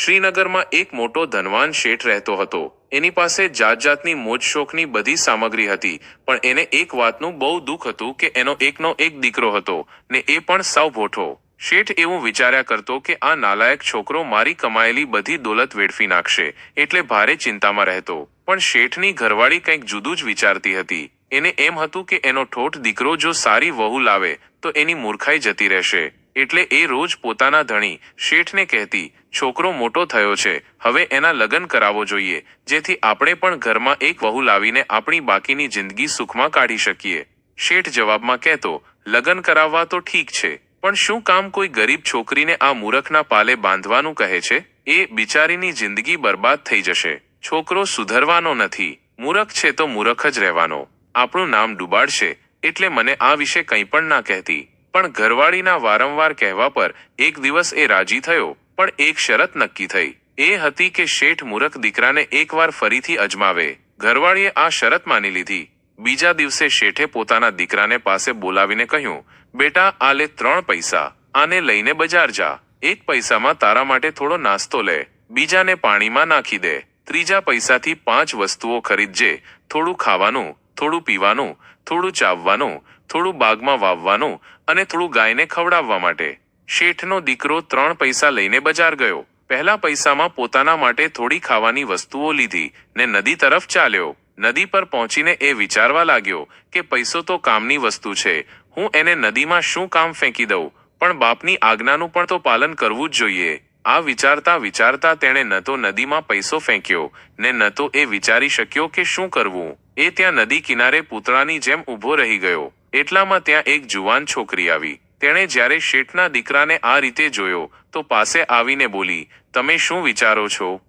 શ્રીનગરમાં એક મોટો ધનવાન શેઠ રહેતો હતો. એની પાસે જાત જાતની મોજ બધી સામગ્રી હતી, પણ એને એક વાતનું બહુ દુઃખ હતું કે એનો એકનો એક દીકરો હતો ને એ પણ સાવ ભોઠો. શેઠ એવું વિચાર્યા કરતો કે આ નાલાયક છોકરો મારી કમાયેલી બધી દોલત વેડફી નાખશે, એટલે ભારે ચિંતામાં રહેતો. પણ શેઠની ઘરવાળી કંઈક જુદું જ વિચારતી હતી. એને એમ હતું કે એનો ઠોઠ દીકરો જો સારી વહુ લાવે, તો એની મૂર્ખાઈ જતી રહેશે. એટલે એ રોજ પોતાના ધણી શેઠને કહેતી, છોકરો મોટો થયો છે, હવે એના લગ્ન કરાવવો જોઈએ, જેથી આપણે પણ ઘરમાં એક વહુ લાવીને આપણી બાકીની જિંદગી સુખમાં કાઢી શકીએ. શેઠ જવાબમાં કહેતો, લગ્ન કરાવવા તો ઠીક છે, પણ શું કામ કોઈ ગરીબ છોકરીને આ મૂરખના પાલે બાંધવાનું કહે છે? એ બિચારીની જિંદગી બરબાદ થઈ જશે. છોકરો સુધરવાનો નથી, મૂરખ છે તો મૂરખ જ રહેવાનો. આપણું નામ ડૂબાડશે, એટલે મને આ વિશે કંઈ પણ ના કહેતી. પણ ઘરવાળીના વારંવાર કહેવા પર એક દિવસ એ રાજી થયો, પણ એક શરત નક્કી થઈ. એ હતી કે શેઠ મૂરખ દીકરાને એકવાર ફરીથી અજમાવે. ઘરવાળીએ આ શરત માની લીધી. બીજા દિવસે શેઠે પોતાના દીકરાને પાસે બોલાવીને કહ્યું, બેટા આ લે ત્રણ પૈસા. આને લઈને બજાર જા. એક પૈસામાં તારા માટે થોડો નાસ્તો લે. બીજાને પાણીમાં નાખી દે. ત્રીજા પૈસાથી પાંચ વસ્તુઓ ખરીદજે થોડું ખાવાનું, થોડું પીવાનું, થોડું ચાવવાનું, થોડું બાગમાં વાવવાનું અને થોડું ગાયને ખવડાવવા માટે. શેઠનો દીકરો ત્રણ પૈસા લઈને બજાર ગયો. પહેલા પૈસામાં પોતાના માટે થોડી ખાવાની વસ્તુઓ લીધી ને નદી તરફ ચાલ્યો. નદી પર પહોંચીને એ વિચારવા લાગ્યો કે પૈસો તો કામની વસ્તુ છે. હું એને નદીમાં શું કામ ફેંકી દઉં? પણ બાપની આજ્ઞાનું પણ તો પાલન કરવું જ જોઈએ. આ વિચારતા વિચારતા તેણે ન તો નદીમાં પૈસો ફેંક્યો ને ન તો એ વિચારી શક્યો કે શું કરવું? એ ત્યાં નદી કિનારે પૂતળાની જેમ ઊભો રહી ગયો. એટલામાં ત્યાં એક જુવાન છોકરી આવી. તેણે જ્યારે શેઠના દીકરાને આ રીતે જોયો, તો પાસે આવીને બોલી, તમે શું વિચારો છો?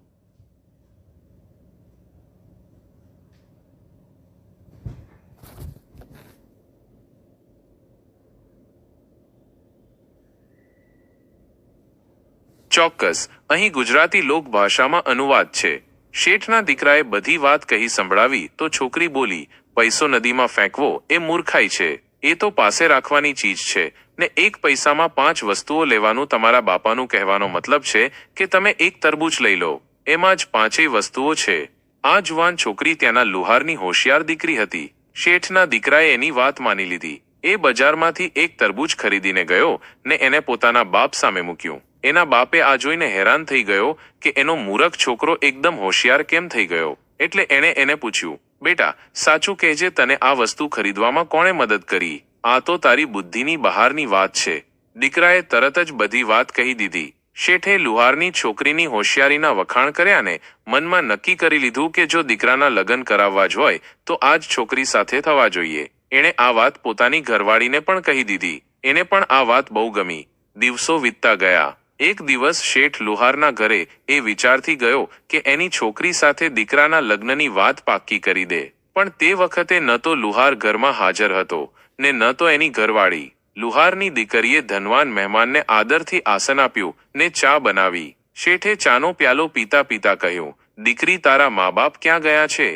ચોક્કસ, અહીં ગુજરાતી લોકભાષામાં અનુવાદ છે. શેઠના દીકરાએ બધી વાત કહી સંભળાવી, તો છોકરી બોલી પૈસો નદીમાં ફેંકવો એ મૂર્ખાઈ છે. એ તો પાસે રાખવાની ચીજ છે ને એક પૈસામાં પાંચ વસ્તુઓ લેવાનું તમારા બાપાનું કહેવાનો મતલબ છે કે તમે એક તરબૂચ લઈ લો. એમાં જ પાંચેય વસ્તુઓ છે. આ જુવાન છોકરી ત્યાંના લુહારની હોશિયાર દીકરી હતી. શેઠના દીકરાએ એની વાત માની લીધી. એ બજારમાંથી એક તરબૂચ ખરીદીને ગયો ને એને પોતાના બાપ સામે મૂક્યું. એના બાપે આ જોઈને હેરાન થઈ ગયો કે એનો મૂરખ છોકરો એકદમ હોશિયાર કેમ થઈ ગયો? એટલે એણે એને પૂછ્યું બેટા, સાચું કહેજે તને આ વસ્તુ ખરીદવામાં કોણે મદદ કરી? આ તો તારી બુદ્ધિની બહારની વાત છે. દીકરાએ તરત જ બધી વાત કહી દીધી. શેઠે લુહારની છોકરીની હોશિયારીના વખાણ કર્યા ને મનમાં નક્કી કરી લીધું કે જો દીકરાના લગ્ન કરાવવા જ હોય, તો આ જ છોકરી સાથે થવા જોઈએ. એણે આ વાત પોતાની ઘરવાળીને પણ કહી દીધી. એને પણ આ વાત બહુ ગમી. દિવસો વીતતા ગયા. એક દિવસ શેઠ લુહારના ઘરે એ વિચારથી ગયો કે એની છોકરી સાથે દીકરાના લગ્નની વાત પાક્કી કરી દે. પણ તે વખતે ન તો લુહાર ઘરમાં હાજર હતો ને ન તો એની ઘરવાળી. લુહારની દીકરીએ ધનવાન મહેમાનને આદરથી આસન આપ્યું ને ચા બનાવી. શેઠે ચાનો પ્યાલો પીતા પીતા કહ્યું, દીકરી તારા મા બાપ ક્યાં ગયા છે?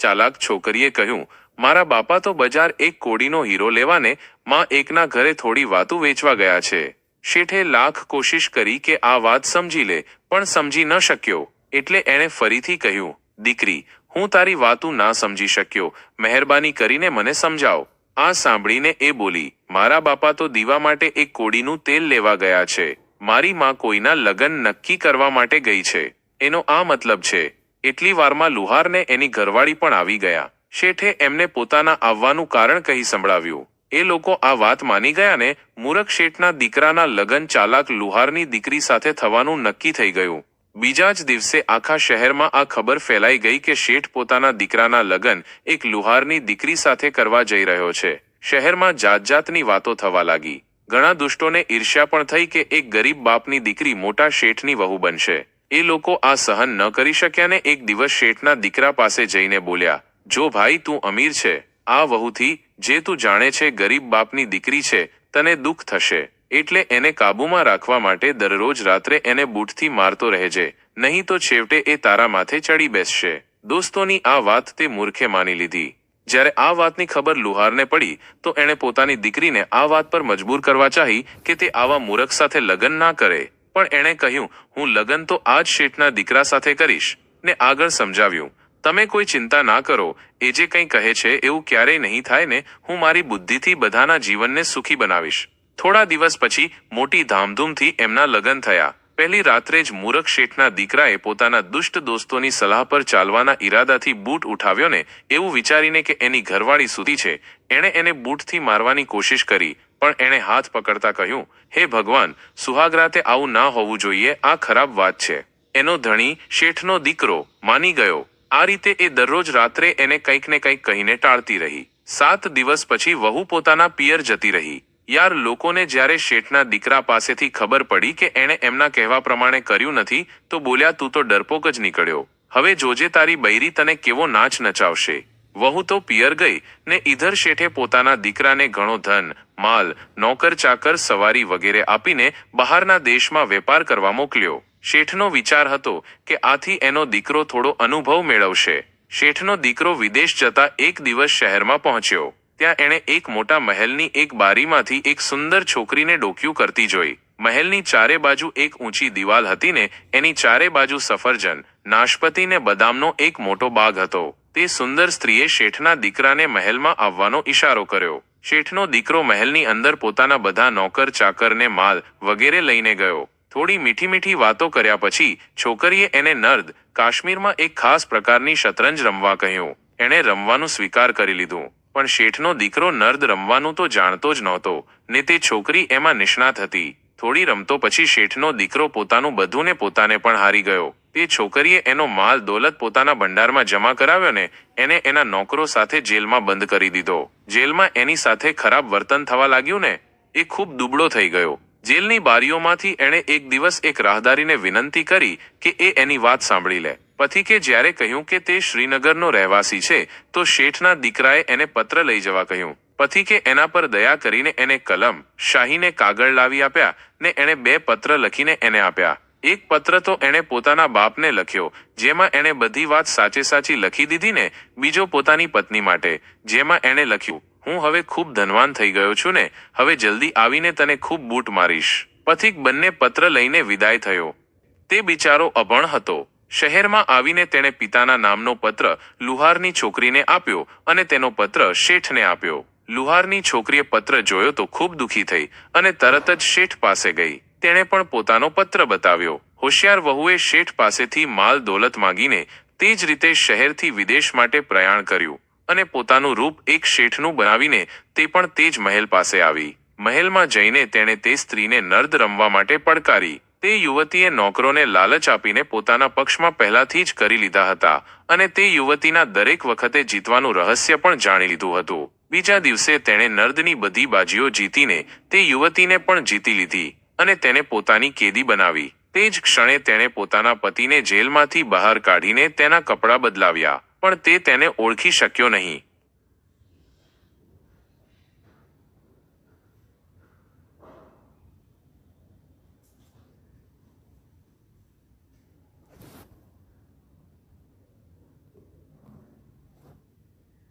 ચાલાક છોકરીએ કહ્યું, મારા બાપા તો બજાર એક કોડીનો હીરો લેવાને માં એકના ઘરે થોડી વાતું વેચવા ગયા છે. શેઠે લાખ કોશિશ કરી કે આ વાત સમજી લે, પણ સમજી ન શક્યો. એટલે એણે ફરીથી કહ્યું, દીકરી, હું તારી વાતું ના સમજી શક્યો. મહેરબાની કરીને મને સમજાવ. આ સાંભળીને એ બોલી, મારા બાપા તો દીવા માટે એક કોડીનું તેલ લેવા ગયા છે. મારી માં કોઈના લગ્ન નક્કી કરવા માટે ગઈ છે. એનો આ મતલબ છે. એટલી વારમાં લુહારને એની ઘરવાળી પણ આવી ગયા. શેઠે એમને પોતાના આવવાનું કારણ કહી સંભળાવ્યું. એ લોકો આ વાત માની ગયા ને મૂરખ શેઠના દીકરાના લગ્ન ચાલાક લુહારની દીકરી સાથે થવાનું નક્કી થઈ ગયું. બીજા જ દિવસે આખા શહેરમાં આ ખબર ફેલાઈ ગઈ કે શેઠ પોતાના દીકરાના લગ્ન એક લુહારની દીકરી સાથે કરવા જઈ રહ્યો છે. શહેરમાં જાત જાતની વાતો થવા લાગી. ઘણા દુષ્ટોને ઈર્ષ્યા પણ થઈ કે એક ગરીબ બાપની દીકરી મોટા શેઠની વહુ બનશે. એ લોકો આ સહન ન કરી શક્યા ને એક દિવસ શેઠના દીકરા પાસે જઈને બોલ્યા, જો ભાઈ તું અમીર છે, આ વહુથી જે તું જાણે છે ગરીબ બાપની દીકરી છે, તને દુઃખ થશે. એટલે એને કાબૂમાં રાખવા માટે દરરોજ રાત્રે એને બૂટથી મારતો રહેજે, નહીં તો છેવટે એ તારા માથે ચડી બેસશે. દોસ્તોની આ વાત તે મૂર્ખે માની લીધી. જ્યારે આ વાતની ખબર લુહારને પડી, તો એણે પોતાની દીકરીને આ વાત પર મજબૂર કરવા ચાહી કે તે આવા મૂરખ સાથે લગ્ન ના કરે. પણ એણે કહ્યું, હું લગ્ન તો આ જ શેઠના દીકરા સાથે કરીશ. ને આગળ સમજાવ્યું. તમે કોઈ ચિંતા ના કરો. એ જે કંઈ કહે છે એવું ક્યારેય નહીં થાય ને, હું મારી બુદ્ધિથી બધાના જીવનને સુખી બનાવીશ. થોડા દિવસ પછી મોટી ધામધૂમથી એમના લગ્ન થયા. પહેલી રાત્રે જ મૂરખ શેઠના દીકરાએ પોતાના દુષ્ટ દોસ્તોની સલાહ પર ચાલવાના ઈરાદાથી બૂટ ઉઠાવ્યો ને, એવું વિચારીને કે એની ઘરવાળી સુધી છે. એણે એને બૂટથી મારવાની કોશિશ કરી, પણ એણે હાથ પકડતા કહ્યું, હે ભગવાન, સુહાગરાતે આવું ના હોવું જોઈએ, આ ખરાબ વાત છે. એનો ધણી શેઠનો દીકરો માની ગયો. આ રીતે એ દરરોજ રાત્રે એને કંઈક ને કંઈક કહીને ટાળતી રહી. સાત દિવસ પછી વહુ પોતાના પિયર જતી રહી. યાર, લોકોને જ્યારે શેઠના દીકરા પાસેથી ખબર પડી કે એણે એમના કહેવા પ્રમાણે કર્યું નથી, તો બોલ્યા, તું તો ડરપોક જ નીકળ્યો. હવે જોજે તારી બૈરી તને કેવો નાચ નચાવશે. વહુ તો પિયર ગઈ ને ઈધર શેઠે પોતાના દીકરાને ઘણો ધન, માલ નોકર ચાકર સવારી વગેરે આપીને બહારના દેશમાં વેપાર કરવા મોકલ્યો. શેઠનો વિચાર હતો કે આથી એનો દીકરો થોડો અનુભવ મેળવશે. શેઠનો દીકરો વિદેશ જતા એક દિવસ શહેરમાં પહોંચ્યો. ત્યાં એણે એક મોટા મહેલની એક બારીમાંથી એક સુંદર છોકરીને ડોક્યું કરતી જોઈ. મહેલની ચારે બાજુ એક ઊંચી દિવાલ હતી ને એની ચારે બાજુ સફરજન નાશપતિ ને બદામનો એક મોટો બાગ હતો. તે સુંદર સ્ત્રીએ શેઠના દીકરાને મહેલમાં આવવાનો ઈશારો કર્યો. શેઠનો દીકરો મહેલની અંદર પોતાના બધા નોકર ચાકરને માલ વગેરે લઈને ગયો. થોડી મીઠી મીઠી વાતો કર્યા પછી છોકરીએ એને નર્દ કાશ્મીરમાં એક ખાસ પ્રકારની શતરંજ રમવા કહ્યું. એણે રમવાનું સ્વીકાર કરી લીધું. પણ શેઠનો દીકરો નર્દ રમવાનું તો જાણતો જ નહોતો, ને તે છોકરી એમાં નિષ્ણાત હતી. થોડી રમતો પછી શેઠનો દીકરો પોતાનું બધું ને પોતાને પણ હારી ગયો. તે છોકરીએ એનો માલ દોલત પોતાના ભંડારમાં જમા કરાવ્યો ને એને એના નોકરો સાથે જેલમાં બંધ કરી દીધો. જેલમાં એની સાથે ખરાબ વર્તન થવા લાગ્યું ને, એ ખૂબ દુબળો થઈ ગયો. જેલની બારીઓમાંથી એણે એક દિવસ એક રાહદારીને વિનંતી કરી કે એ એની વાત સાંભળી લે. પથિકે જ્યારે કહ્યું કે તે શ્રીનગરનો રહેવાસી છે, તો શેઠના દીકરાએ એને પત્ર લઈ જવા કહ્યું. પથિકે એના પર દયા કરીને એને કલમ, શાહીને કાગળ લાવી આપ્યા ને એણે બે પત્ર લખીને એને આપ્યા. એક પત્ર તો એણે પોતાના બાપને લખ્યો, જેમાં એણે બધી વાત સાચે સાચી લખી દીધી ને બીજો પોતાની પત્ની માટે, જેમાં એણે લખ્યું હું હવે ખૂબ ધનવાન થઈ ગયો છું ને. હવે જલ્દી આવીને તને ખૂબ બૂટ મારીશ. પથિક બંને પત્ર લઈને વિદાય થયો. તે બિચારો અભણ હતો. શહેરમાં આવીને તેણે પિતાના નામનો પત્ર લુહારની છોકરીને આપ્યો અને તેનો પત્ર શેઠને આપ્યો. લુહારની છોકરીએ પત્ર જોયો તો ખૂબ દુઃખી થઈ અને તરત જ શેઠ પાસે ગઈ. તેણે પણ પોતાનો પત્ર બતાવ્યો. હોશિયાર વહુએ શેઠ પાસેથી માલ દોલત માંગીને તે જ રીતે શહેરથી વિદેશ માટે પ્રયાણ કર્યું. અને પોતાનું રૂપ એક શેઠનું બનાવીને તે પણ તે જ મહેલ પાસે આવી. મહેલમાં જઈને તેણે તે સ્ત્રીને નર્દ રમવા માટે પડકારી. તે યુવતીએ નોકરોને લાલચ આપીને પોતાના પક્ષમાં પહેલાથી જ કરી લીધા હતા અને તે યુવતીના દરેક વખતે જીતવાનું રહસ્ય પણ જાણી લીધું હતું. બીજા દિવસે તેણે નર્દની બધી બાજીઓ જીતીને તે યુવતીને પણ જીતી લીધી અને તેને પોતાની કેદી બનાવી. તે જ ક્ષણે તેણે પોતાના પતિને જેલમાંથી બહાર કાઢીને તેના કપડાં બદલાવ્યા. પણ તે તેને ઓળખી શક્યો નહીં.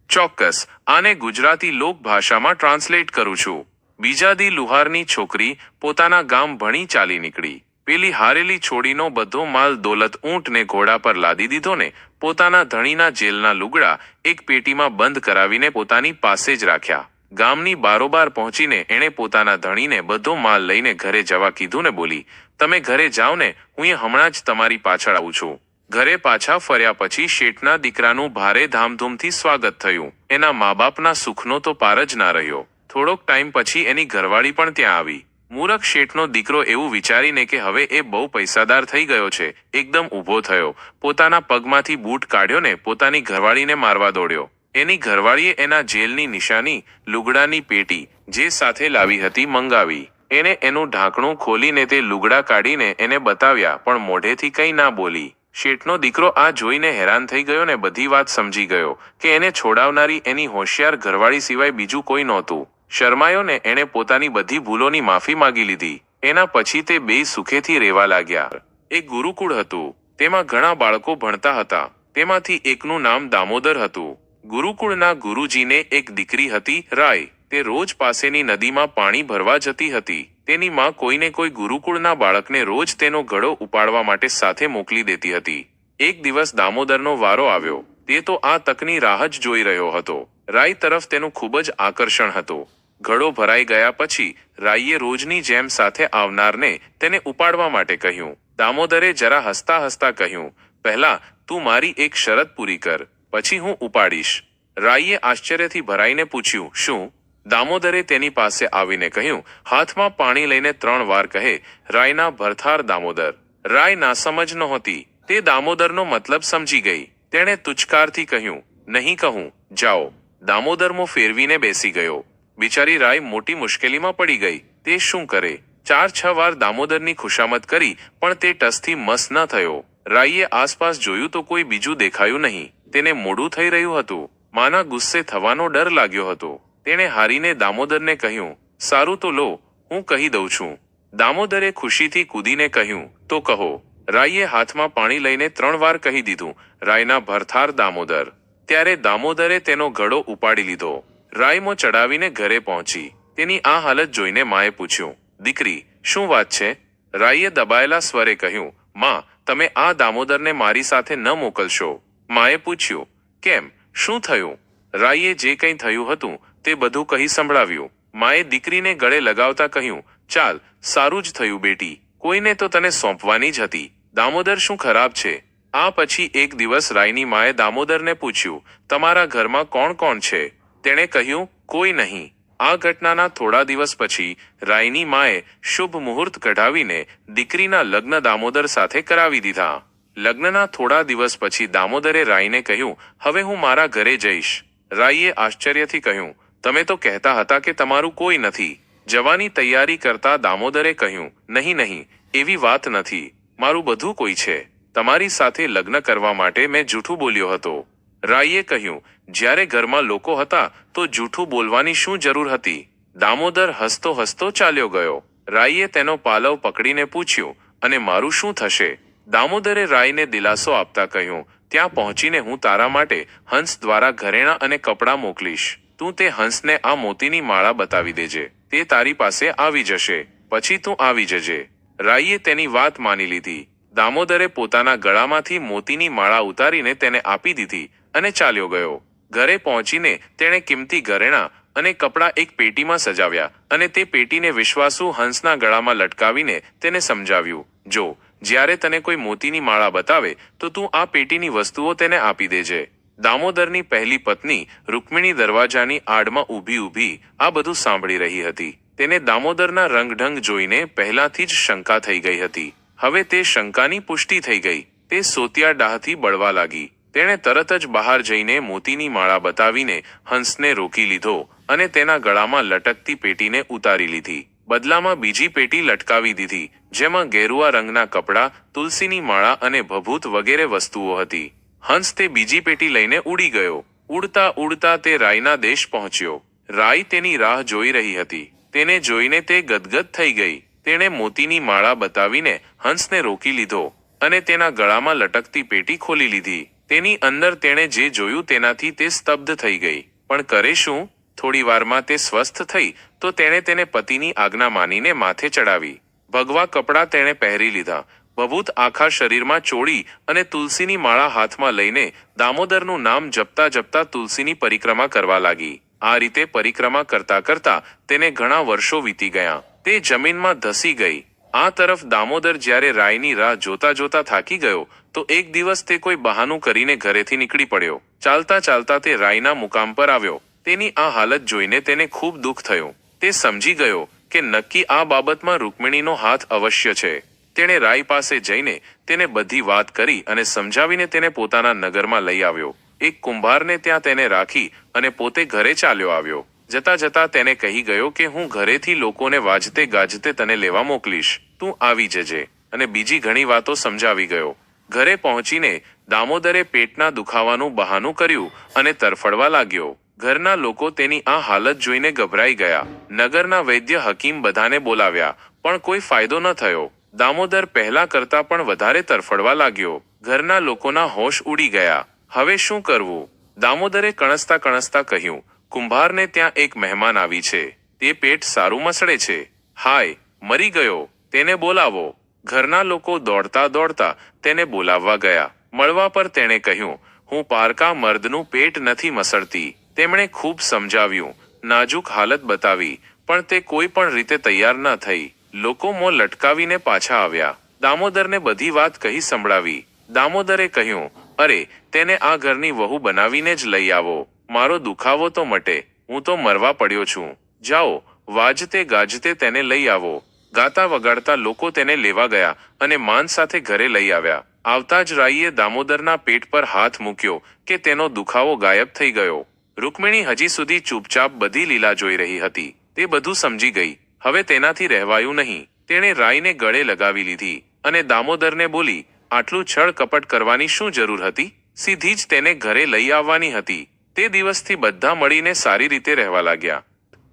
ચોક્કસ, આને ગુજરાતી લોકભાષામાં ટ્રાન્સલેટ કરું છું. બીજા દી લુહારની છોકરી પોતાના ગામ ભણી ચાલી નીકળી. પેલી હારેલી છોડીનો બધો માલ દોલત ઊંટને ઘોડા પર લાદી દીધો ને પોતાના ધણીના જેલના લુગડા એક પેટીમાં બંધ કરાવીને પોતાની પાસે જ રાખ્યા. ગામની બારોબાર પહોંચીને એણે પોતાના ધણીને બધો માલ લઈને ઘરે જવા કીધું ને બોલી, તમે ઘરે જાઓ ને, હું એ હમણાં જ તમારી પાછળ આવું છું. ઘરે પાછા ફર્યા પછી શેઠના દીકરાનું ભારે ધામધૂમથી સ્વાગત થયું. એના મા બાપના સુખનો તો પાર જ ના રહ્યો. થોડોક ટાઈમ પછી એની ઘરવાળી પણ ત્યાં આવી. મૂરખ શેઠનો દીકરો એવું વિચારીને કે હવે એ બહુ પૈસાદાર થઈ ગયો છે, એકદમ ઊભો થયો. પોતાના પગમાંથી બૂટ કાઢ્યો ને પોતાની ઘરવાળીને મારવા દોડ્યો. એની ઘરવાળીએ એના જેલની નિશાની, લુગડાની પેટી જે સાથે લાવી હતી મંગાવી. એને એનું ઢાંકણું ખોલીને તે લુગડા કાઢીને એને બતાવ્યા, પણ મોઢેથી કંઈ ના બોલી. શેઠનો દીકરો આ જોઈને હેરાન થઈ ગયો ને બધી વાત સમજી ગયો કે એને છોડાવનારી એની હોશિયાર ઘરવાળી સિવાય બીજું કોઈ નહોતું. શરમાયો ને એણે પોતાની બધી ભૂલોની માફી માંગી લીધી. એના પછી તે બે સુખેથી રહેવા લાગ્યા. એક ગુરુકુળ હતું. તેમાં ઘણા બાળકો ભણતા હતા. તેમાંથી એકનું નામ દામોદર હતું. ગુરુકુળના ગુરુજીને એક દીકરી હતી, રાય. તે રોજ પાસેની નદીમાં પાણી ભરવા જતી હતી. તેની માં કોઈને કોઈ ગુરુકુળના બાળકને રોજ તેનો ઘડો ઉપાડવા માટે સાથે મોકલી દેતી હતી. એક દિવસ દામોદરનો વારો આવ્યો. તે તો આ તકની રાહ જ જોઈ રહ્યો હતો. રાઈ તરફ તેનું ખૂબ જ આકર્ષણ હતું. ઘડો ભરાઈ ગયા પછી રાઈએ રોજની જેમ સાથે આવનારને તેને ઉપાડવા માટે કહ્યું, દામોદરે જરા હસતા હસતા કહ્યું, પહેલા તું મારી એક શરત પૂરી કર, પછી હું ઉપાડીશ. રાઈએ આશ્ચર્યથી ભરાઈને પૂછ્યું, શું? દામોદરે તેની પાસે આવીને કહ્યું, હાથમાં પાણી લઈને ત્રણ વાર કહે, રાયના ભરથાર દામોદર. રાય નાસમજ નહોતી, તે દામોદરનો મતલબ સમજી ગઈ. તેણે તુચકારથી કહ્યું, નહીં કહું, જાઓ. દામોદરમો ફેરવીને બેસી ગયો. બિચારી રાય મોટી મુશ્કેલીમાં પડી ગઈ. તે શું કરે? ચાર છ વાર દામોદરની ખુશામત કરી, પણ તે ટસથી મસ ન થયો. રાઈએ આસપાસ જોયું તો કોઈ બીજું દેખાયું નહીં. તેને મોડું થઈ રહ્યું હતું. માના ગુસ્સે થવાનો ડર લાગ્યો હતો. તેણે હારીને દામોદરને કહ્યું, સારું તો લો, હું કહી દઉં છું. દામોદરે ખુશીથી કૂદીને કહ્યું, તો કહો. રાઈએ હાથમાં પાણી લઈને ત્રણ વાર કહી દીધું, રાયના ભરથાર દામોદર. ત્યારે દામોદરે તેનો ઘડો ઉપાડી લીધો. રાયમો ચડાવીને ઘરે પહોંચી. તેની આ હાલત જોઈને માએ પૂછ્યું, દીકરી, શું વાત છે? રાઈએ દબાયેલા સ્વરે કહ્યું, માં, તમે આ દામોદરને મારી સાથે ન મોકલશો. માએ પૂછ્યું, કેમ? શું થયું? રાઈએ જે કંઈ થયું હતું તે બધું કહી સંભળાવ્યું. માએ દીકરીને ગળે લગાવતા કહ્યું, ચાલ, સારું જ થયું બેટી, કોઈને તો તને સોંપવાની જ હતી. દામોદર શું ખરાબ છે? આ પછી એક દિવસ રાયની માએ દામોદરને પૂછ્યું, તમારા ઘરમાં કોણ કોણ છે? તેણે કહ્યું, કોઈ નહીં. આ ઘટનાના થોડા દિવસ પછી રાયની માએ શુભ મુહૂર્ત કઢાવીને દીકરીના લગ્ન દામોદર સાથે કરાવી દીધા. લગ્નના થોડા દિવસ પછી દામોદરે રાયને કહ્યું, હવે હું મારા ઘરે જઈશ. રાઈએ આશ્ચર્યથી કહ્યું, તમે તો કહેતા હતા કે તમારું કોઈ નથી. જવાની તૈયારી કરતા દામોદરે કહ્યું, નહીં નહીં. એવી વાત નથી. મારું બધું કોઈ છે. તમારી સાથે લગ્ન કરવા માટે મેં જૂઠું બોલ્યો હતો. રાઈએ કહ્યું, જ્યારે ઘરમાં લોકો હતા, તો જૂઠું બોલવાની શું જરૂર હતી? દામોદર હસતો હસતો ચાલ્યો ગયો. રાઈએ તેનો પાલવ પકડીને પૂછ્યું, અને મારું શું થશે? દામોદરે રાયને દિલાસો આપતા કહ્યું, ત્યાં પહોંચીને હું તારા માટે હંસ દ્વારા ઘરેણાં અને કપડાં મોકલીશ. તું તે હંસને આ મોતીની માળા બતાવી દેજે. તે તારી પાસે આવી જશે. પછી તું આવી જજે. રાઈએ તેની વાત માની લીધી. દામોદરે પોતાના ગળામાંથી મોતીની માળા ઉતારીને તેને આપી દીધી અને ચાલ્યો ગયો. ઘરે પહોંચીને તેણે કિંમતી ઘરેણાં અને કપડાં એક પેટીમાં સજાવ્યા અને તે પેટીને વિશ્વાસુ હંસના ગળામાં લટકાવીને તેને સમજાવ્યું, જો, જ્યારે તને કોઈ મોતીની માળા બતાવે, તો તું આ પેટીની વસ્તુઓ તેને આપી દેજે. દામોદરની પહેલી પત્ની રૂકમિણી દરવાજાની આડમાં ઊભી ઊભી આ બધું સાંભળી રહી હતી. તેને દામોદરના રંગઢંગ જોઈને પહેલાથી જ શંકા થઈ ગઈ હતી. હવે તે શંકાની પુષ્ટિ થઈ ગઈ. તે સોતિયા ડાહથી બળવા લાગી. તેણે તરત જ બહાર જઈને મોતીની માળા બતાવીને હંસને રોકી લીધો અને તેના ગળામાં લટકતી પેટીને ઉતારી લીધી. બદલામાં બીજી પેટી લટકાવી દીધી, જેમાં ગેરુઆ રંગના કપડાં, તુલસીની માળા અને ભભૂત વગેરે વસ્તુઓ હતી. હંસ તે બીજી પેટી લઈને ઉડી ગયો. ઉડતા ઉડતા તે રાયના દેશ પહોંચ્યો. રાય તેની રાહ જોઈ રહી હતી. તેને જોઈને તે ગદગદ થઈ ગઈ. તેણે મોતીની માળા બતાવીને હંસને રોકી લીધો અને તેના ગળામાં લટકતી પેટી ખોલી લીધી. તેની અંદર તેણે જે જોયું તેનાથી તે સ્તબ્ધ થઈ ગઈ. પણ કરે શું? થોડી વારમાં તે સ્વસ્થ થઈ તો તેણે તેને પતિની આજ્ઞા માનીને માથે ચડાવી. ભગવા કપડાં તેણે પહેરી લીધા. ભભૂત આખા શરીરમાં ચોળી અને તુલસીની માળા હાથમાં લઈને દામોદરનું નામ જપતા જપતા તુલસીની પરિક્રમા કરવા લાગી. આ રીતે પરિક્રમા કરતા કરતા તેને ઘણા વર્ષો વીતી ગયા. તે જમીનમાં ધસી ગઈ. આ તરફ દામોદર જ્યારે રાયની રાહ જોતા જોતા થાકી ગયો, તો એક દિવસ તે કોઈ બહાનું કરીને ઘરેથી નીકળી પડ્યો. ચાલતા ચાલતા તે રાયના મુકામ પર આવ્યો. તેની આ હાલત જોઈને તેને ખૂબ દુઃખ થયું. તે સમજી ગયો કે નક્કી આ બાબતમાં રૂકમિણીનો હાથ અવશ્ય છે. તેણે રાય પાસે જઈને તેને બધી વાત કરી અને સમજાવીને તેને પોતાના નગરમાં લઈ આવ્યો. એક કુંભારને ત્યાં તેને રાખી અને પોતે ઘરે ચાલ્યો આવ્યો. જતા જતા તેને કહી ગયો કે હું ઘરેથી લોકોને વાજતે ગાજતે તને લેવા મોકલીશ. તું આવી જજે. અને બીજી ઘણી વાતો સમજાવી ગયો. ઘરે પહોંચીને દામોદરે પેટના દુખાવાનું બહાનું કર્યું અને તરફડવા લાગ્યો. ઘરના લોકો તેની આ હાલત જોઈને ગભરાઈ ગયા. નગરના વૈદ્ય હકીમ બધાને બોલાવ્યા, પણ કોઈ ફાયદો ન થયો. દામોદર પહેલા કરતા પણ વધારે તરફડવા લાગ્યો. ઘરના લોકોના હોશ ઉડી ગયા. હવે શું કરવું? દામોદરે કણસતા કણસતા કહ્યું કુંભારને ત્યાં એક મહેમાન આવી છે. તે પેટ સારું મસળે છે. હાય, મરી ગયો. તેને બોલાવો. ઘરના લોકો દોડતા દોડતા તેને બોલાવવા ગયા. મળવા પર તેણે કહ્યું, હું પારકા મર્દનું પેટ નથી મસળતી. તેમણે ખૂબ સમજાવ્યું. નાજુક હાલત બતાવી, પણ તે કોઈ પણ રીતે તૈયાર ન થઈ. લોકો મોં લટકાવીને પાછા આવ્યા. દામોદરને બધી વાત કહી સંભળાવી. દામોદરે કહ્યું, અરે, તેને આ ઘરની વહુ બનાવીને જ લઈ આવો. મારો દુખાવો તો મટે, હું તો મરવા પડ્યો છું. જાઓ, વાજતે ગાજતે તેને લઈ આવો. ગાતા વગાડતા લોકો તેને લેવા ગયા અને માન સાથે ઘરે લઈ આવ્યા. આવતા જ રાઈએ દામોદરના પેટ પર હાથ મૂક્યો કે તેનો દુખાવો ગાયબ થઈ ગયો. રૂકમિણી હજી સુધી ચૂપચાપ બધી લીલા જોઈ રહી હતી. તે બધું સમજી ગઈ. હવે તેનાથી રહેવાયું નહીં. તેણે રાઈને ગળે લગાવી લીધી અને દામોદરને બોલી, આટલું છળ કપટ કરવાની શું જરૂર હતી? સીધી જ તેને ઘરે લઈ આવવાની હતી. તે દિવસથી બધા મળીને સારી રીતે રહેવા લાગ્યા.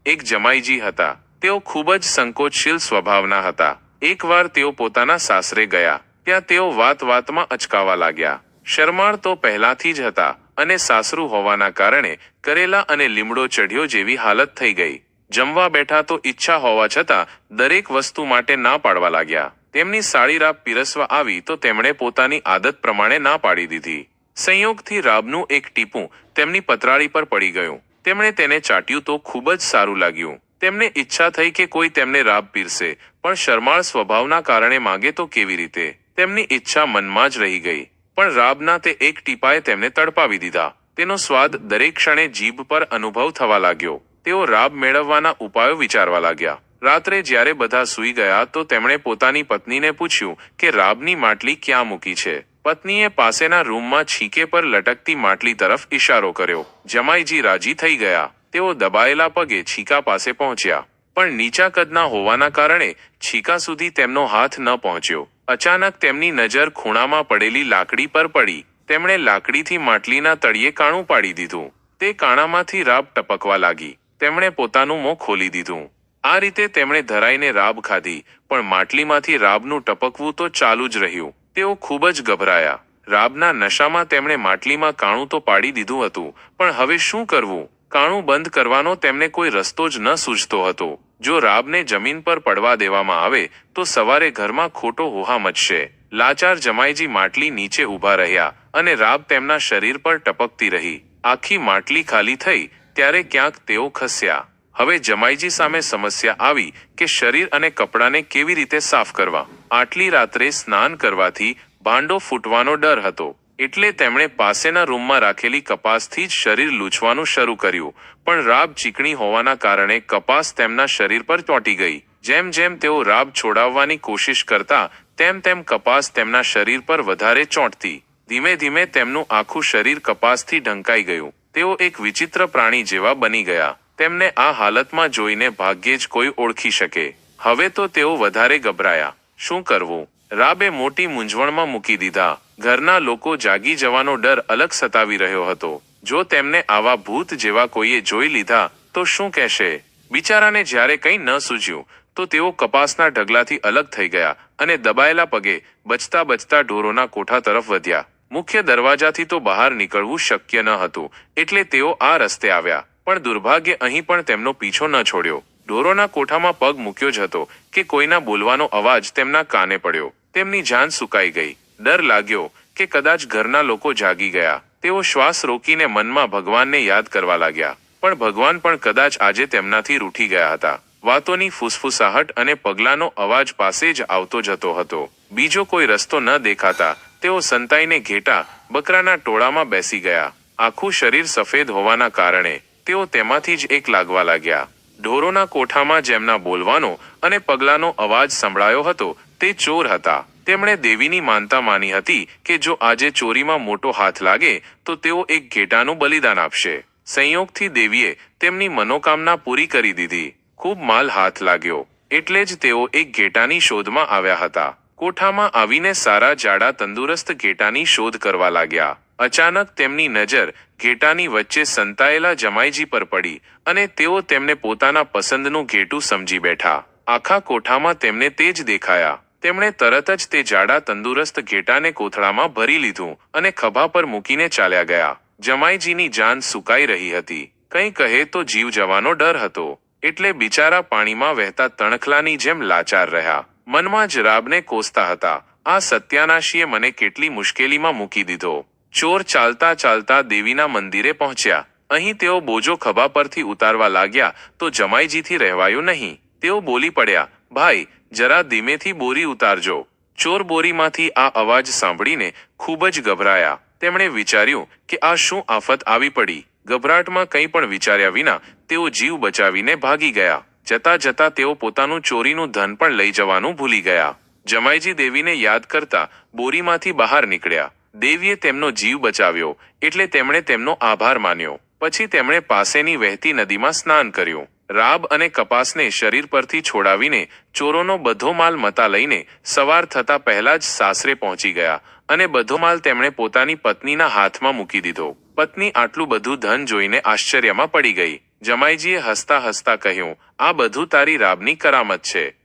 એક જમાઈજી હતા. તેઓ ખૂબ જ સંકોચશીલ સ્વભાવના હતા. એકવાર તેઓ પોતાના સાસરે ગયા. ત્યાં તેઓ વાત વાતમાં અચકાવા લાગ્યા. શરમાળ તો પહેલાથી જ હતા અને સાસરું હોવાના કારણે કરેલા અને લીમડો ચઢ્યો જેવી હાલત થઈ ગઈ. જમવા બેઠા તો ઈચ્છા હોવા છતાં દરેક વસ્તુ માટે ના પાડવા લાગ્યા. તેમની સાળી રાપ પીરસવા આવી તો તેમણે પોતાની આદત પ્રમાણે ના પાડી દીધી. સંયોગથી રાબનું એક ટીપું તેમની પતરાળી પર પડી ગયું. તેમણે તેને ચાટ્યું તો ખૂબ જ સારું લાગ્યું. તેમને ઈચ્છા થઈ કે કોઈ તેમને રાબ પીરસે, પણ શરમાળ સ્વભાવના કારણે માંગે તો કેવી રીતે? તેમની ઈચ્છા મનમાં જ રહી ગઈ. પણ રાબના તે એક ટીપાએ તેમને તડપાવી દીધા. તેનો સ્વાદ દરેક ક્ષણે જીભ પર અનુભવ થવા લાગ્યો. તેઓ રાબ મેળવવાના ઉપાયો વિચારવા લાગ્યા. રાત્રે જ્યારે બધા સૂઈ ગયા તો તેમણે પોતાની પત્નીને પૂછ્યું કે રાબની માટલી ક્યાં મૂકી છે? પત્નીએ પાસેના રૂમમાં છીકે પર લટકતી માટલી તરફ ઈશારો કર્યો. જમાઈજી રાજી થઈ ગયા. તેઓ દબાયેલા પગે છીકા પાસે પહોંચ્યા. પણ નીચા કદના હોવાના કારણે છીકા સુધી તેમનો હાથ ન પહોંચ્યો. અચાનક તેમની નજર ખૂણામાં પડેલી લાકડી પર પડી. તેમણે લાકડીથી માટલીના તળિયે કાણું પાડી દીધું. તે કાણામાંથી રાબ ટપકવા લાગી. તેમણે પોતાનું મોં ખોલી દીધું. આ રીતે તેમણે ધરાઈને રાબ ખાધી, પણ માટલીમાંથી રાબનું ટપકવું તો ચાલુ જ રહ્યું. તેઓ ખૂબ જ ગભરાયા. રાબના નશામાં તેમણે માટલીમાં કાણું તો પાડી દીધું હતું, પણ હવે શું કરવું? કાણું બંધ કરવાનો તેમને કોઈ રસ્તો જ ન સૂઝતો હતો. જો રાબને જમીન પર પડવા દેવામાં આવે, તો સવારે ઘરમાં ખોટો હોહા મચશે. લાચાર જમાઈજી માટલી નીચે ઊભા રહ્યા અને રાબ તેમના શરીર પર ટપકતી રહી. આખી માટલી ખાલી થઈ, ત્યારે ક્યાંક તેઓ ખસ્યા. હવે જમાઈજી સામે સમસ્યા આવી કે શરીર અને કપડાને કેવી રીતે સાફ કરવા. આટલી રાત્રે સ્નાન કરવાથી ભાંડો ફૂટવાનો ડર હતો. એટલે તેમણે પાસેના રૂમમાં રાખેલી કપાસથી જ શરીર લૂછવાનું શરૂ કર્યું. પણ રાબ ચીકણી હોવાના કારણે કપાસ તેમના શરીર પર ચોંટી ગઈ. જેમ જેમ તેઓ રાબ છોડાવવાની કોશિશ કરતા, તેમ તેમ કપાસ તેમના શરીર પર વધારે ચોંટતી. ધીમે ધીમે તેમનું આખું શરીર કપાસથી ઢંકાઈ ગયું. તેઓ એક વિચિત્ર પ્રાણી જેવા બની ગયા. તેમને આ હાલતમાં જોઈને ભાગ્યે જ કોઈ ઓળખી શકે. હવે તો તેઓ વધારે ગભરાયા. શું કરવું? રાબે મોટી મૂંઝવણમાં મૂકી દીધા. ઘરના લોકો જાગી જવાનો ડર અલગ સતાવી રહ્યો હતો. જો તેમને આવા ભૂત જેવા કોઈએ જોઈ લીધા, તો શું કહેશે? બિચારાને જ્યારે કંઈ ન સૂઝ્યું, તો તેઓ કપાસના ઢગલાથી અલગ થઈ ગયા અને દબાયેલા પગે બચતા બચતા ઢોરોના કોઠા તરફ વધ્યા. મુખ્ય દરવાજાથી તો બહાર નીકળવું શક્ય ન હતું, એટલે તેઓ આ રસ્તે આવ્યા. પણ દુર્ભાગ્ય અહીં પણ તેમનો પીછો ન છોડ્યો. ઢોરોના કોઠામાં પગ મૂક્યો જ હતો કે કોઈના બોલવાનો અવાજ તેમના કાને પડ્યો. તેમની જાન સુકાઈ ગઈ. ડર લાગ્યો કે કદાચ ઘરના લોકો જાગી ગયા. તેઓ શ્વાસ રોકીને મનમાં ભગવાનને યાદ કરવા લાગ્યા. પણ ભગવાન પણ કદાચ આજે તેમનાથી રૂઠી ગયા હતા. વાતોની ફૂસફૂસાહટ અને પગલાનો અવાજ પાસે જ આવતો જતો હતો. બીજો કોઈ રસ્તો ન દેખાતા તેઓ સંતાઈને ઘેટા બકરાના ટોળામાં બેસી ગયા. આખું શરીર સફેદ હોવાના કારણે તેઓ તેમાંથી જ એક લાગવા લાગ્યા. ઢોરોના કોઠામાં જેમના બોલવાનો અને પગલાનો અવાજ સંભળાયો હતો, તે ચોર હતા. તેમણે દેવીની માનતા માની હતી કે જો આજે ચોરીમાં મોટો હાથ લાગે, તો તેઓ એક ઘેટાનું બલિદાન આપશે. સંયોગથી દેવીએ તેમની મનોકામના પૂરી કરી દીધી. ખૂબ માલ હાથ લાગ્યો. એટલે જ તેઓ એક ઘેટાની શોધમાં આવ્યા હતા. કોઠામાં આવીને સારા જાડા તંદુરસ્ત ઘેટાની શોધ કરવા લાગ્યા. અચાનક તેમની નજર ઘેટાની વચ્ચે સંતાયેલા જમાઈજી પર પડી અને તેઓ તેમને પોતાના પસંદનું ઘેટું સમજી બેઠા. આખા કોઠામાં તેમને તે જ દેખાયા. તેમણે તરત જ તે જાડા તંદુરસ્ત ઘેટાને કોથળામાં ભરી લીધું અને ખભા પર મૂકીને ચાલ્યા ગયા. જમાઈજીની જાન સુકાઈ રહી હતી. કંઈ કહે તો જીવ જવાનો ડર હતો. એટલે બિચારા પાણીમાં વહેતા તણખલાની જેમ લાચાર રહ્યા. મનમાં જ રાબને કોસતા હતા. આ સત્યાનાશીએ મને કેટલી મુશ્કેલીમાં મૂકી દીધો. ચોર ચાલતા ચાલતા દેવીના મંદિરે પહોંચ્યા. અહીં તેઓ બોજો ખભા પરથી ઉતારવા લાગ્યા તો જમાઈજીથી રહેવાયું નહીં. તેઓ બોલી પડ્યા, ભાઈ, જરા ધીમેથી બોરી ઉતારજો. ચોર બોરીમાંથી આ અવાજ સાંભળીને ખૂબ જ ગભરાયા. તેમણે વિચાર્યું કે આ શું આફત આવી પડી. ગભરાટમાં કંઈ પણ વિચાર્યા વિના તેઓ જીવ બચાવીને ભાગી ગયા. જતા જતા તેઓ પોતાનું ચોરીનું ધન પણ લઈ જવાનું ભૂલી ગયા. જમાઈજી દેવીને યાદ કરતા બોરીમાંથી બહાર નીકળ્યા. દેવીએ તેમનો જીવ બચાવ્યો, એટલે તેમણે તેમનો આભાર માન્યો. પછી તેમણે પાસેની વહેતી નદીમાં સ્નાન કર્યું. રાબ અને કપાસને શરીર પરથી છોડાવીને ચોરોનો બધો માલ મતા લઈને સવાર થતા પહેલા જ સાસરે પહોંચી ગયા અને બધો માલ તેમણે પોતાની પત્નીના હાથમાં મૂકી દીધો. પત્ની આટલું બધું ધન જોઈને આશ્ચર્યમાં પડી ગઈ. જમાઈજીએ હસતા હસતા કહ્યું, આ બધું તારી રાબની કરામત છે.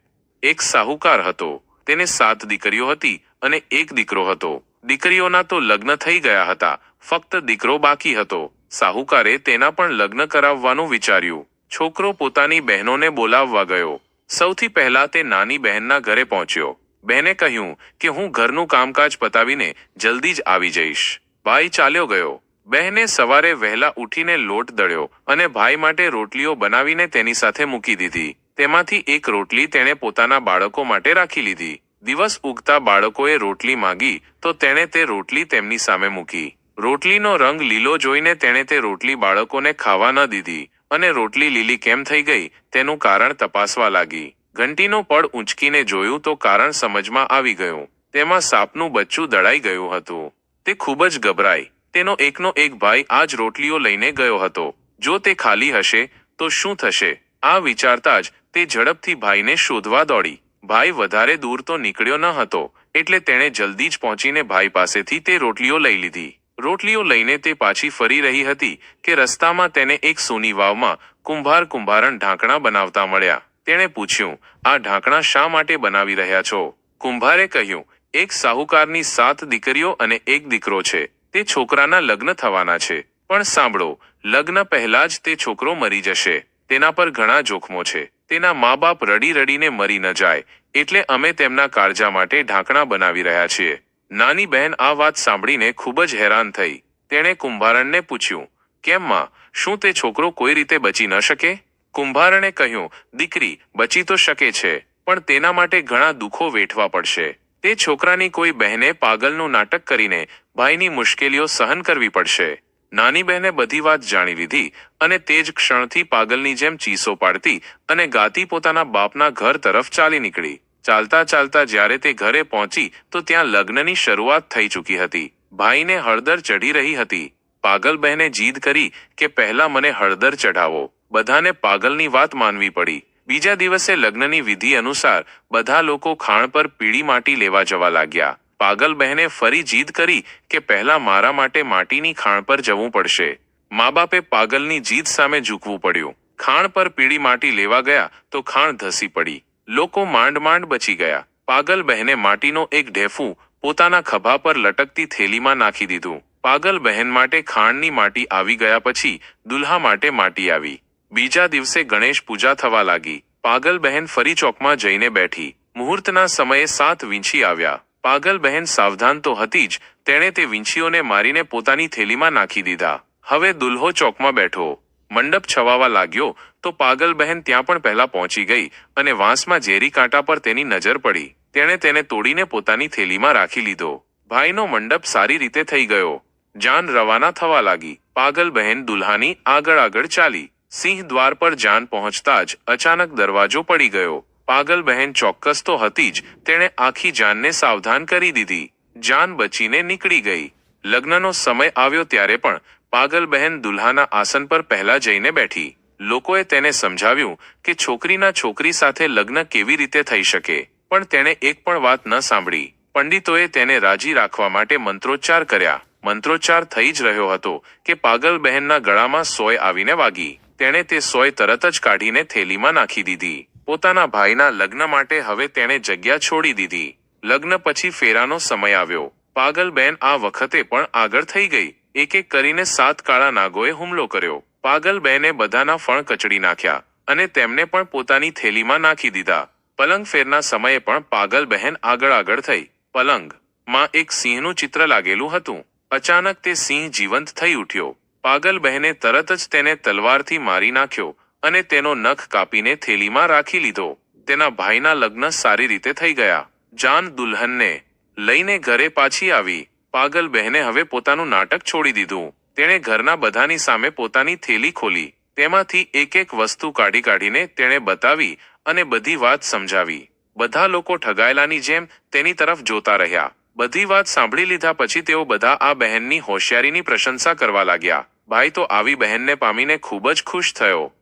એક સાહુકાર હતો. તેને સાત દીકરીઓ હતી અને એક દીકરો હતો. દીકરીઓના તો લગ્ન થઈ ગયા હતા. ફક્ત દીકરો બાકી હતો. સાહુકારે તેના પણ લગ્ન કરાવવાનું વિચાર્યું. છોકરો પોતાની બહેનોને બોલાવવા ગયો. સૌથી પહેલા તે નાની બહેનના ઘરે પહોંચ્યો. બહેને કહ્યું કે હું ઘરનું કામકાજ પતાવીને જલ્દી જ આવી જઈશ. ભાઈ ચાલ્યો ગયો. બહેને સવારે વહેલા ઉઠીને લોટ દળ્યો અને ભાઈ માટે રોટલીઓ બનાવીને તેની સાથે મૂકી દીધી. તેમાંથી એક રોટલી તેણે પોતાના બાળકો માટે રાખી લીધી. દિવસ ઉગતા બાળકોએ રોટલી માંગી, તો તેણે તે રોટલી તેમની સામે મૂકી. રોટલીનો રંગ લીલો જોઈને તેણે તે રોટલી બાળકોને ખાવા ન દીધી, અને રોટલી લીલી કેમ થઈ ગઈ, તેનું કારણ તપાસવા લાગી. ઘંટીનો પડ ઊંચકીને જોયું તો કારણ સમજમાં આવી ગયું. તેમાં સાપનું બચ્ચું દળાઈ ગયું હતું. તે ખૂબ જ ગભરાઈ. તેનો એકનો એક ભાઈ આ જ રોટલીઓ લઈને ગયો હતો. જો તે ખાલી હશે, તો શું થશે? આ વિચારતા જ તે ઝડપથી ભાઈને શોધવા દોડી. ભાઈ વધારે દૂર તો નીકળ્યો ન હતો, એટલે તેણે જલ્દી જ પહોંચીને ભાઈ પાસેથી તે રોટલીઓ લઈ લીધી. રોટલીઓ લઈને તે પાછી ફરી રહી હતી કે રસ્તામાં તેને એક સોની વાવમાં કુંભાર કુંભારણ ઢાંકણા બનાવતા મળ્યા. તેણે પૂછ્યું, આ ઢાંકણા શા માટે બનાવી રહ્યા છો? કુંભારે કહ્યું, એક સાહુકારની સાત દીકરીઓ અને એક દીકરો છે. તે છોકરાના લગ્ન થવાના છે. પણ સાંભળો, લગ્ન પહેલા જ તે છોકરો મરી જશે. તેના પર ઘણા જોખમો છે. તેના મા બાપ રડી રડીને મરી ન જાય, એટલે અમે તેમના કાળજા માટે ઢાંકણા બનાવી રહ્યા છીએ. નાની બહેન આ વાત સાંભળીને ખૂબ જ હેરાન થઈ. તેણે કુંભારણને પૂછ્યું, કેમ માં? શું તે છોકરો કોઈ રીતે બચી ન શકે? કુંભારણે કહ્યું, દીકરી, બચી તો શકે છે, પણ તેના માટે ઘણા દુઃખો વેઠવા પડશે. તે છોકરાની કોઈ બહેને પાગલનું નાટક કરીને ભાઈની મુશ્કેલીઓ સહન કરવી પડશે. નાની બહેને બધી વાત જાણી લીધી અને તે જ ક્ષણથી પાગલની જેમ ચીસો પાડતી અને ગાતી પોતાના બાપના ઘર તરફ ચાલી નીકળી. ચાલતા ચાલતા જ્યારે તે ઘરે પહોંચી તો ત્યાં લગ્નની શરૂઆત થઈ ચૂકી હતી. ભાઈને હળદર ચઢી રહી હતી. પાગલ બહેને જીદ કરી કે પહેલા મને હળદર ચઢાવો. બધાને પાગલની વાત માનવી પડી. બીજા દિવસે લગ્નની વિધિ અનુસાર બધા લોકો ખાણ પર પીળી માટી લેવા જવા લાગ્યા. પાગલ બહેને ફરી જીદ કરી કે પહેલા મારા માટે માટીની ખાણ પર જવું પડશે. મા બાપે પાગલની જીદ સામે ઝૂકવું પડ્યું. ખાણ પર પીળી માટી લેવા ગયા તો ખાણ ધસી પડી. લોકો માંડ માંડ બચી ગયા. પાગલ બહેને માટીનો એક ઢેફું પોતાના ખભા પર લટકતી થેલીમાં નાખી દીધું. પાગલ બહેન માટે ખાણની માટી આવી ગયા પછી દુલ્હા માટે માટી આવી. બીજા દિવસે ગણેશ પૂજા થવા લાગી. પાગલ બહેન ફરી ચોકમાં જઈને બેઠી. મુહૂર્તના સમયે સાત વીંછી આવ્યા. પાગલ બહેન સાવધાન તો હતી જ, તેણે તે વીંછીઓને મારીને પોતાની થેલીમાં નાખી દીધા. હવે દુલ્હો ચોકમાં બેઠો. મંડપ છવાવા લાગ્યો તો પાગલ બહેન ત્યાં પણ પહેલા પહોંચી ગઈ અને વાંસમાં ઝેરી કાંટા પર તેની નજર પડી. તેણે તેને તોડીને પોતાની થેલીમાં રાખી લીધો. ભાઈનો મંડપ સારી રીતે થઈ ગયો. જાન રવાના થવા લાગી. પાગલ બહેન દુલ્હાની આગળ આગળ ચાલી. સિંહ દ્વાર પર જાન પહોંચતા જ અચાનક દરવાજો પડી ગયો. પાગલ બહેન ચોક્કસ તો હતી જ. તેણે આખી જાનને સાવધાન કરી દીધી. જાન બચીને નીકળી ગઈ. લગ્નનો સમય આવ્યો ત્યારે પણ પાગલ બહેન દુલ્હાના આસન પર પહેલા જઈને બેઠી. લોકોએ તેને સમજાવ્યું કે છોકરીના છોકરી સાથે લગ્ન કેવી રીતે થઈ શકે. પણ તેણે એક પણ વાત ન સાંભળી. પંડિતોએ તેને રાજી રાખવા માટે મંત્રોચ્ચાર કર્યા. મંત્રોચ્ચાર થઈ જ રહ્યો હતો કે પાગલ બહેનના ગળામાં સોય આવીને વાગી. તેણે તે સોય તરત જ કાઢીને થેલીમાં નાખી દીધી. પોતાના ભાઈના લગ્ન માટે હવે તેણે જગ્યા છોડી દીધી. લગ્ન પછી ફેરાનો સમય આવ્યો. પાગલબેન આ વખતે પણ આગળ થઈ ગઈ. એક એક કરીને સાત કાળા નાગોએ હુમલો કર્યો. પાગલબેને બધાના ફણ કચડી નાખ્યા અને તેમને પણ પોતાની થેલીમાં નાખી દીધા. પલંગ ફેરના સમયે પણ પાગલ બહેન આગળ આગળ થઈ. પલંગ. માં એક સિંહનું ચિત્ર લાગેલું હતું. અચાનક તે સિંહ જીવંત થઈ ઉઠ્યો. પાગલ બહેને તરત જ તેને તલવારથી મારી નાખ્યો. અને તેનો નખ કાપીને થેલીમાં રાખી લીધો. તેના ભાઈના લગ્ન સારી રીતે થઈ ગયા. જાન દુલ્હનને લઈને ઘરે પાછી આવી. પાગલ બહેને હવે પોતાનું નાટક છોડી દીધું. તેણે ઘરના બધાની સામે પોતાની થેલી ખોલી. તેમાંથી એક એક વસ્તુ કાઢી કાઢીને તેણે બતાવી અને બધી વાત સમજાવી. બધા લોકો ઠગાયેલાની જેમ તેની તરફ જોતા રહ્યા. બધી વાત સાંભળી લીધા પછી તેઓ બધા આ બહેનની હોશિયારીની પ્રશંસા કરવા લાગ્યા. ભાઈ તો આવી બહેનને પામીને ખૂબ જ ખુશ થયો.